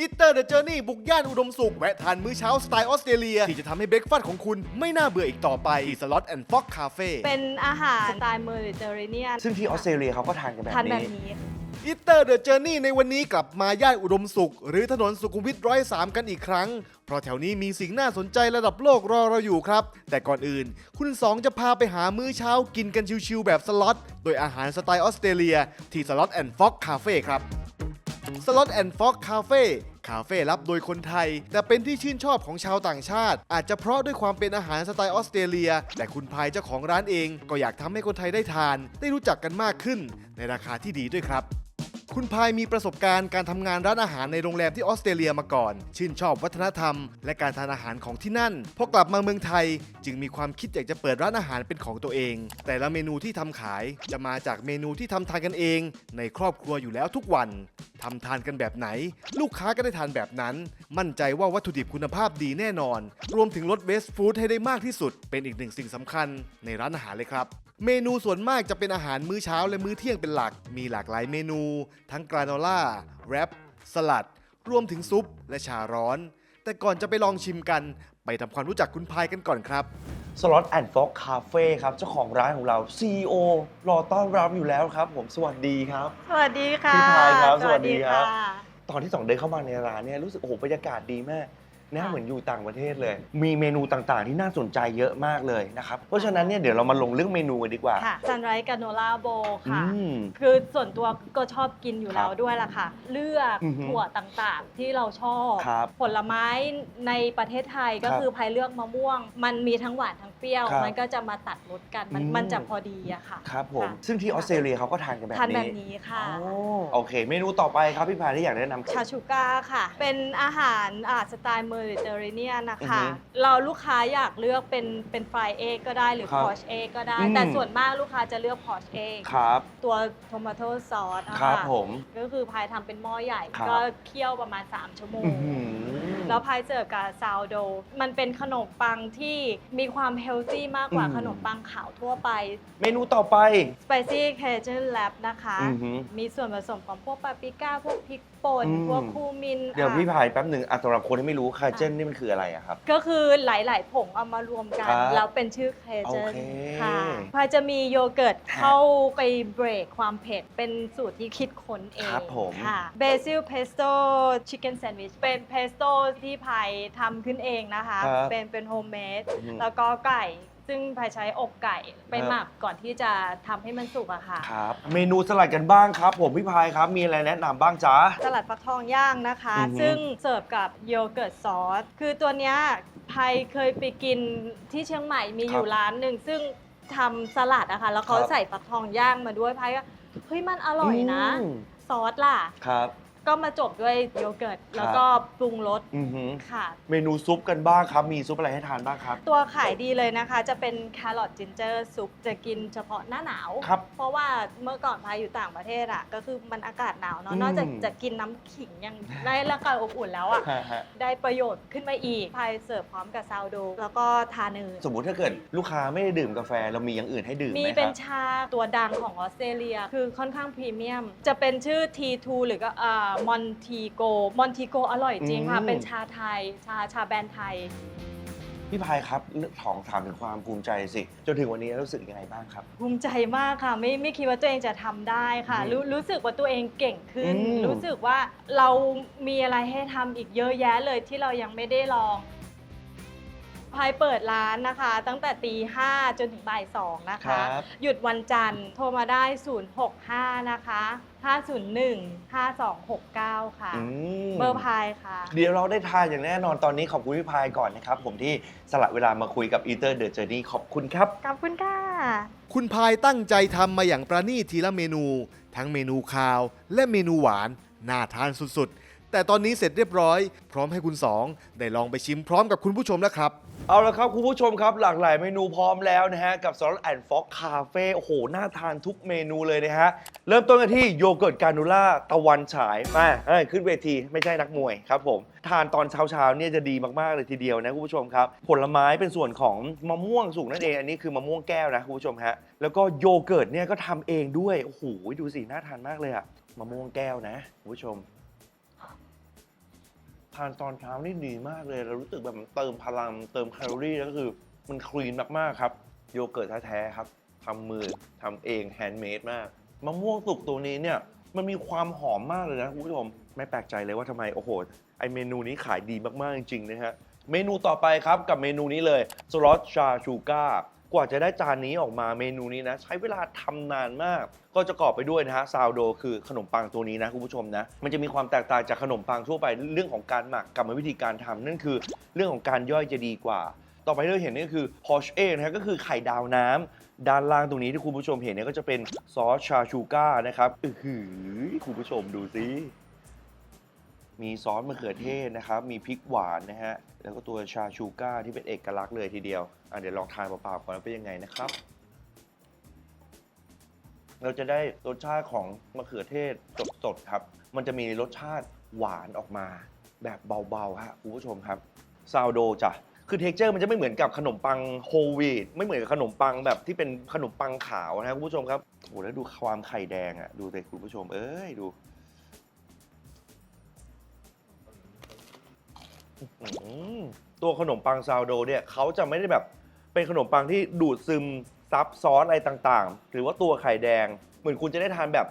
อิตเตอร์เดอะเจอร์นี่บุกย่านอุดมสุข แวะทานมื้อเช้าสไตล์ออสเตรเลีย ที่จะทำให้เบรกฟาสต์ของคุณไม่น่าเบื่ออีกต่อไปที่สล็อตแอนด์ฟ็อกคาเฟ่เป็นอาหารสไตล์เมดิเตอร์เรเนียนซึ่งที่ออสเตรเลียเขาก็ทานกันแบบทานแบบนี้ นี้ อิตเตอร์เดอะเจอร์นี่ในวันนี้กลับมาย่านอุดมสุข หรือถนนสุขุมวิทร้อยสามกันอีกครั้ง เพราะแถวนี้มีสิ่งน่าสนใจระดับโลกรอเราอยู่ครับ แต่ก่อนอื่น คุณสองจะพาไปหามื้อเช้ากินกันชิวๆแบบสล็อต โดยอาหารสไตล์ออสเตรเลีย ที่สล็อตแอนด์ฟ็อกคาเฟ่ครับ สล็อตแอนด์ฟ็อกคาเฟ่ คาเฟ่รับโดยคนไทย แต่เป็นที่ชื่นชอบของชาวต่างชาติ อาจจะเพราะด้วยความเป็นอาหารสไตล์ออสเตรเลีย แต่คุณพายเจ้าของร้านเอง ก็อยากทำให้คนไทยได้ทาน ได้รู้จักกันมากขึ้น ในราคาที่ดีด้วยครับคุณพายมีประสบการณ์การทำงานร้านอาหารในโรงแรมที่ออสเตรเลียมาก่อน ชื่นชอบวัฒนธรรม และการทานอาหารของที่นั่น พอกลับมาเมืองไทย จึงมีความคิดอยากจะเปิดร้านอาหารเป็นของตัวเอง แต่ละเมนูที่ทำขายจะมาจากเมนูที่ทำทานกันเอง ในครอบครัวอยู่แล้วทุกวัน ทำทานกันแบบไหน ลูกค้าก็ได้ทานแบบนั้น มั่นใจว่าวัตถุดิบคุณภาพดีแน่นอน รวมถึงลดเวสต์ฟู้ดให้ได้มากที่สุด เป็นอีกหนึ่งสิ่งสำคัญในร้านอาหารเลยครับ เมนูส่วนมากจะเป็นอาหารมื้อเช้าและมื้อเที่ยงเป็นหลัก มีหลากหลายเมนู ทั้งกราโนล่าแรปสลัด รวมถึงซุปและชาร้อน แต่ก่อนจะไปลองชิมกัน ไปทำความรู้จักคุณพายกันก่อนครับ สล็อตแอนด์ฟ็อกคาเฟ่ครับ เจ้าของร้านของเรา CEO รอต้อนรับอยู่แล้วครับ ผมสวัสดีครับ สวัสดีค่ะพี่พายครับสวัสดีครับะตอนที่สองเดินเข้ามาในร้านเนี่ยรู้สึกโอ้โหบรรยากาศดีมาก นะค่ะเหมือนอยู่ต่างประเทศเลย มีเมนูต่างๆ ที่น่าสนใจเยอะมากเลยนะครับ เพราะฉะนั้นเนี่ยเดี๋ยวเรามาลงเรื่องเมนูกันดีกว่า ค่ะซันไรส์กาโนล่าโบอืค่ะมคือส่วนตัวก็ชอบกินอยู่ครับแล้วด้วยล่ะค่ะ เลือกอือฮึถั่วต่างๆ ที่เราชอบ ครับผลไม้ในประเทศไทยก็ครับคือพายเลือกมะม่วง มันมีทั้งหวานทั้งเปรี้ยว ครับมันก็จะมาตัดรสกัน มันอืม มันจะพอดีอะค่ะครับผมค่ะซึ่งที่ออสเตรเลียเขาก็ทานกันแบบทานแบนี้บนี้ค่ะอ๋อโอเค เมนูต่อไปครับพี่พายที่อยากแนะนำชาชูก้าค่ะ เป็นอาหารอ่าสไตล์เมดิเตอร์เรเนียนนะอือคะฮึเราลูกค้าอยากเลือกเป็นเป็นฟรายเอก็ได้หรือครับพอชเอก็ได้ อืม แต่ส่วนมากลูกค้าจะเลือกพอชเอครับ ตัวโทมาโตซอสนะครัคะบผม ก็คือพายทำเป็นหม้อใหญ่ ครับ ก็เคี่ยวประมาณ 3 ชั่วโมง อื้อหือ แล้วพายเสิร์ฟกับซาวโด มันเป็นขนมปังที่มีความเฮลตี้มากกว่าอืมขนมปังขาวทั่วไป เมนูต่อไป Spicy Cajun Lab นะคะ อือหือ มีส่วนผสมของพวกปาปริก้า พวกพริกป่น อืม พวกคูมินเดี๋ยวอะพี่พายแป๊บหนึ่งอะสำหรับคนที่ไม่รู้คาเจนนี่มันคืออะไรอะครับ ก็คือหลาย ๆ ผงเอามารวมกัน ครับแล้วเป็นชื่อเคเจนโอเคค่ะพายจะมีโยเกิร์ตฮะเข้าไปเบรกความเผ็ด เป็นสูตรที่คิดค้นเองครับผม ค่ะเบซิลเพสโต้ชิคเก้นแซนด์วิชเป็นเพสโต้ที่พายทำขึ้นเองนะคะ ครับเป็นเป็นโฮมเมดอืมแล้วก็ไก่ ซึ่งพายใช้อกไก่ไปครับ หมักก่อนที่จะทำให้มันสุกอะค่ะ ครับ เมนูสลัดกันบ้างครับ ผมพี่พายครับ มีอะไรแนะนำบ้างจ๊ะ สลัดฟักทองย่างนะคะ อือหือซึ่งเสิร์ฟกับโยเกิร์ตซอส คือตัวเนี้ยไพยเคยไปกินที่เชียงใหม่มีอยู่ร้านหนึ่ง ซึ่งทำสลัดอะค่ะ แล้วเขาครับ ใส่ฟักทองย่างมาด้วยไพยก็เฮ้ยมันอร่อยนะ อืมซอสล่ะ ครับ ก็มาจบด้วยโยเกิร์ต แล้วก็ปรุงรสอือหือค่ะ เมนูซุปกันบ้างครับ มีซุปอะไรให้ทานบ้างครับ ตัวขายดีเลยนะคะ จะเป็นแครอทจินเจอร์ซุปจะกินเฉพาะหน้าหนาว ครับ เพราะว่าเมื่อก่อนพายอยู่ต่างประเทศอะก็คือมันอากาศหนาวเนาะอืม นอกจากจะกินน้ำขิงยังได้ร่างกายอบอุ่นแล้วอะฮะฮะได้ประโยชน์ขึ้นมาอีกพายเสิร์ฟพร้อมกับซาวโดแล้วก็ทาเนย สมมุติถ้าเกิดลูกค้าไม่ได้ดื่มกาแฟเรามีอย่างอื่นให้ดื่มไหมีมคเป็รันบ ชาตัวดังของออสเตรเลีย คือค่อนข้างพรีเมียม จะเป็นชื่อ T2 หรือก็มอนทีโกมอนทีโกอร่อยจริงค่ะ อืม เป็นชาไทย ชาชาแบรนด์ไทย พี่พายครับเรื่องของถามถึงความภูมิใจสิ จนถึงวันนี้รู้สึกยังไงบ้างครับ ภูมิใจมากค่ะ ไม่ไม่คิดว่าตัวเองจะทำได้ค่ะ อืมรู้รู้สึกว่าตัวเองเก่งขึ้น อืม รู้สึกว่าเรามีอะไรให้ทำอีกเยอะแยะเลยที่เรายังไม่ได้ลอง พายเปิดร้านนะคะ ตั้งแต่ตีห้าจนถึงบ่ายสองนะครัคะบหยุดวันจันทร์โทรมาได้ 065 นะคะ 501 5269 ค่ะ อืม เบอร์พายค่ะ เดี๋ยวเราได้ทานอย่างแน่นอนตอนนี้ขอบคุณพี่พายก่อนนะครับ ผมที่สละเวลามาคุยกับอีเตอร์เดอะเจอร์นี่ขอบคุณครับ ขอบคุณค่ะ คุณพายตั้งใจทำมาอย่างประณีตทีละเมนู ทั้งเมนูคาวและเมนูหวาน น่าทานสุดๆ แต่ตอนนี้เสร็จเรียบร้อย พร้อมให้คุณสองได้ลองไปชิมพร้อมกับคุณผู้ชมแล้วครับ เอาละครับ คุณผู้ชมครับ หลากหลายเมนูพร้อมแล้วนะฮะ กับซอสแอนฟ็อกคาเฟ่โอ้โห น่าทานทุกเมนูเลยนะฮะ เริ่มต้นกันที่โยเกิร์ตกานูล่าตะวันฉาย มาเอ้ยขึ้นเวทีไม่ใช่นักมวยครับผม ทานตอนเช้าๆเนี่ยจะดีมากๆเลยทีเดียวนะคุณผู้ชมครับ ผลไม้เป็นส่วนของมะม่วงสุกนั่นเองอันนี้คือมะม่วงแก้วนะคุณผู้ชมฮะแล้วก็โยเกิร์ตเนี่ยก็ทำเองด้วยโอ้โหดูสิน่าทานมากเลยอะมะม่วงแก้วนะคุณผู้ชม ทานตอนเช้านี่ดีมากเลยเรารู้สึกแบบมันเติมพลังเติมแคลอรี่แล้วก็คือมันคลีนมากๆครับ โยเกิร์ตแท้ๆครับทำมือทำเองแฮนด์เมดมากมะม่วงสุกตัวนี้เนี่ยมันมีความหอมมากเลยนะคุณผู้ชมไม่แปลกใจเลยว่าทำไมโอ้โหไอเมนูนี้ขายดีมากๆจริงๆนะฮะเมนูต่อไปครับกับเมนูนี้เลยสล็อตชาชูก้า กว่าจะได้จานนี้ออกมาเมนูนี้นะ ใช้เวลาทำนานมาก ก็จะปรอบไปด้วยนะฮะซาวโดคือขนมปังตัวนี้นะคุณผู้ชมนะมันจะมีความแตกต่างจากขนมปังทั่วไปเรื่องของการหมักกรรมวิธีการทำนั่นคือ เรื่องของการย่อยจะดีกว่า ต่อไปที่เราเห็นนี่ก็คือพอชเอนะฮะก็คือไข่ดาวน้ำด้านล่างตรงนี้ที่คุณผู้ชมเห็นเนี่ยก็จะเป็นซอสชาชูก้านะครับอือหือคุณผู้ชมดูสิ มีซอสมะเขือเทศนะครับ มีพริกหวานนะฮะ แล้วก็ตัวชาชูก้าที่เป็นเอกลักษณ์เลยทีเดียว อะเดี๋ยวลองทานเปล่าๆก่อนว่าเป็นยังไงนะครับ เราจะได้รสชาติของมะเขือเทศสดๆครับ มันจะมีรสชาติหวานออกมา แบบเบาๆฮะคุณผู้ชมครับ ซาวโดจ้ะคือเท็กเจอร์มันจะไม่เหมือนกับขนมปังโฮลวีตไม่เหมือนกับขนมปังแบบที่เป็นขนมปังขาวนะครับคุณผู้ชมครับโอ้โหแล้วดูความไข่แดงอะ ดูเลยคุณผู้ชม เอ้ยดู อื้อหือตัวขนมปังซาวโดเนี่ยเขาจะไม่ได้แบบเป็นขนมปังที่ดูดซึมซับซ้อนอะไรต่างๆ หรือว่าตัวไข่แดง เหมือนคุณจะได้ทานแบบ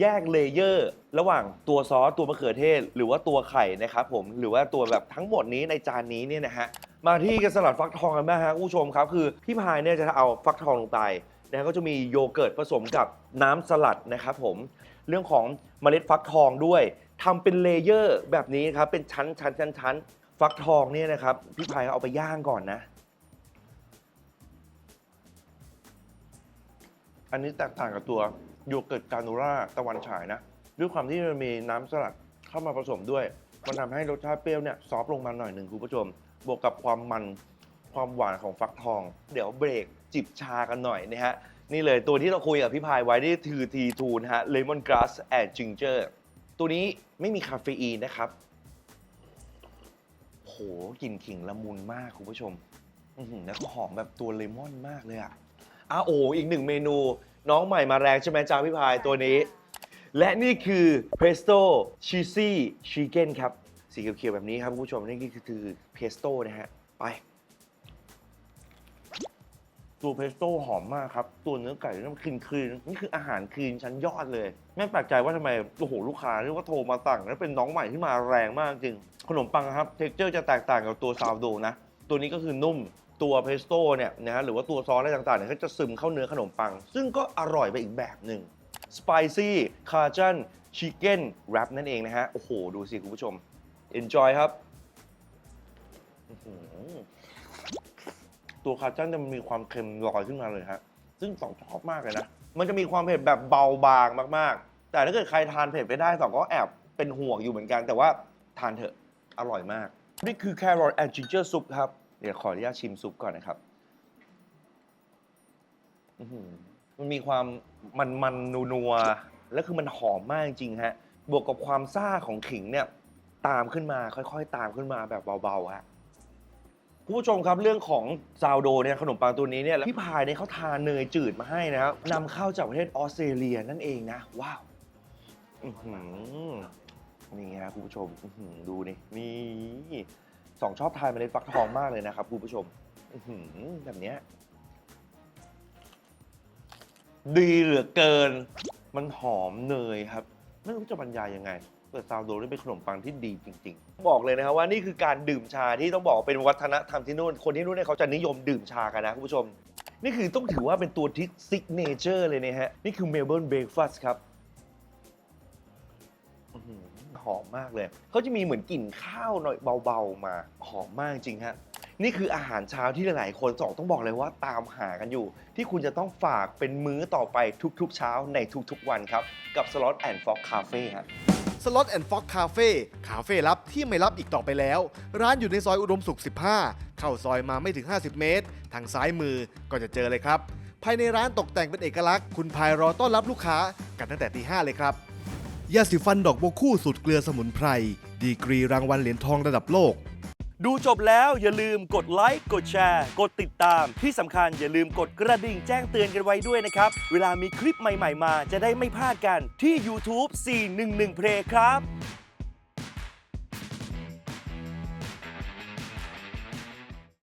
แยกเลเยอร์ ระหว่างตัวซอสตัวมะเขือเทศ หรือว่าตัวไข่นะครับผมหรือว่าตัวแบบทั้งหมดนี้ในจานนี้เนี่ยนะฮะมาที่กันสลัดฟักทองกันบ้างฮะคุณผู้ชมครับคือพี่พายเนี่ยจะเอาฟักทองลงไปนะฮะก็จะมีโยเกิร์ตผสมกับน้ำสลัดนะครับผมเรื่องของเมล็ดฟักทองด้วยทำเป็นเลเยอร์แบบนี้ครับเป็นชั้นชั้นชั้นชั้น ฟักทองเนี่ยนะครับพี่พายเอาไปย่างก่อนนะ อันนี้แตกต่างกับตัวโยเกิร์ตกาโนล่าตะวันฉายนะ ด้วยความที่มันมีน้ำสลัดเข้ามาผสมด้วย มันทำให้รสชาติเปรี้ยวเนี่ยซอฟลงมาหน่อยหนึ่งคุณผู้ชม บวกกับความมันความหวานของฟักทอง เดี๋ยวเบรกจิบชากันหน่อยนะฮะ นี่เลยตัวที่เราคุยกับพี่พายไว้นี่คือทีทูนะฮะเลมอนกราสแอนด์จิงเจอร์ตัวนี้ไม่มีคาเฟอีนนะครับ หกลิ่นขิงละมุนมากคุณผู้ชม อื้อหือแล้วก็หอมแบบตัวเลมอนมากเลยอะอะโอ้อีกหนึ่งเมนู น้องใหม่มาแรงใช่ไหมจ้าพี่พายตัวนี้ และนี่คือเพสโต้ชีซี่ชีเกนครับ สีเขียวๆแบบนี้ครับคุณผู้ชมนี่คือคือ Pesto นะฮะ ไป ตัวเพสโต้หอมมากครับ ตัวเนื้อไก่นี่มันคลีนคลีนนี่คืออาหารคลีนชั้นยอดเลย ไม่แปลกใจว่าทำไมโอ้โหลูกค้าเรียกว่าโทรมาสั่งแล้วเป็นน้องใหม่ที่มาแรงมากจริง ขนมปังครับเท็กเจอร์จะแตกต่างกับตัวซาวโดนะ ตัวนี้ก็คือนุ่มตัวเพสโต้เนี่ยนะฮะหรือว่าตัวซอสอะไรต่างๆเนี่ยก็จะซึมเข้าเนื้อขนมปัง ซึ่งก็อร่อยไปอีกแบบหนึ่ง Spicy Cajun Chicken Wrap นั่นเองนะฮะโอ้โหดูสิคุณผู้ชม Enjoy ครับ ตัวคาจันจะมีความเค็มลอยขึ้นมาเลยฮะ ซึ่งสองชอบมากเลยนะ มันจะมีความเผ็ดแบบเบาบางมากๆ แต่ถ้าเกิดใครทานเผ็ดไม่ได้สองก็แอบเป็นห่วงอยู่เหมือนกัน แต่ว่าทานเถอะอร่อยมาก นี่คือแครอทแอนด์จิงเจอร์ซุปครับ เดี๋ยวขออนุญาตชิมซุปก่อนนะครับอื้อหือมันมีความมันมันนัวนัวๆแล้วคือมันหอมมากจริงๆฮะ บวกกับความซ่าของขิงเนี่ย ตามขึ้นมาค่อยๆ ตามขึ้นมาแบบเบาๆฮะ คุณผู้ชมครับเรื่องของซาวโดเนี่ยขนมปังตัวนี้เนี่ยพี่พายเนี่ยเขาทาเนยจืดมาให้นะครับนำเข้าจากประเทศออสเตรเลียนั่นเองนะว้าวอื้อหือนี่ฮะคุณผู้ชมอื้อหือดูนี่นี่สองชอบทานเมล็ดฟักทองมากเลยนะครับคุณผู้ชมอื้อหือแบบเนี้ยดีเหลือเกิน มันหอมเนยครับ ไม่รู้จะบรรยายยังไง ปิดซาวโดนี่เป็นขนมปังที่ดีจริง ๆ บอกเลยนะครับว่านี่คือการดื่มชาที่ต้องบอกเป็นวัฒนธรรมที่นู่น คนที่นู่นเนี่ยเขาจะนิยมดื่มชากันนะคุณผู้ชม นี่คือต้องถือว่าเป็นตัวที่ซิกเนเจอร์เลยนะฮะ นี่คือเมลเบิร์นเบรกฟาสครับหอหอมมากเลย เขาจะมีเหมือนกลิ่นข้าวหน่อยเบาๆมา หอมมากจริงฮะ นี่คืออาหารเช้าที่หลายๆคนสองต้องบอกเลยว่าตามหากันอยู่ ที่คุณจะต้องฝากเป็นมื้อต่อไปทุกๆเช้าในทุกๆวันครับ กับ Slot and Fox Cafe ฮะ สล็อตแอนด์ฟ็อกคาเฟ่คาเฟ่ลับที่ไม่รับอีกต่อไปแล้ว ร้านอยู่ในซอยอุดมสุข 15 เข้าซอยมาไม่ถึง 50 เมตร ทางซ้ายมือก็จะเจอเลยครับ ภายในร้านตกแต่งเป็นเอกลักษณ์ คุณพายรอต้อนรับลูกค้ากันตั้งแต่ตีห้าเลยครับ ยาสีฟันดอกโบวคู่สูตรเกลือสมุนไพร ดีกรีรางวัลเหรียญทองระดับโลก ดูจบแล้วอย่าลืมกดไลค์ กดแชร์ กดติดตาม ที่สำคัญอย่าลืมกดกระดิ่งแจ้งเตือนกันไว้ด้วยนะครับ เวลามีคลิปใหม่ๆมาจะได้ไม่พลาดกันที่ YouTube 411 Play ครับ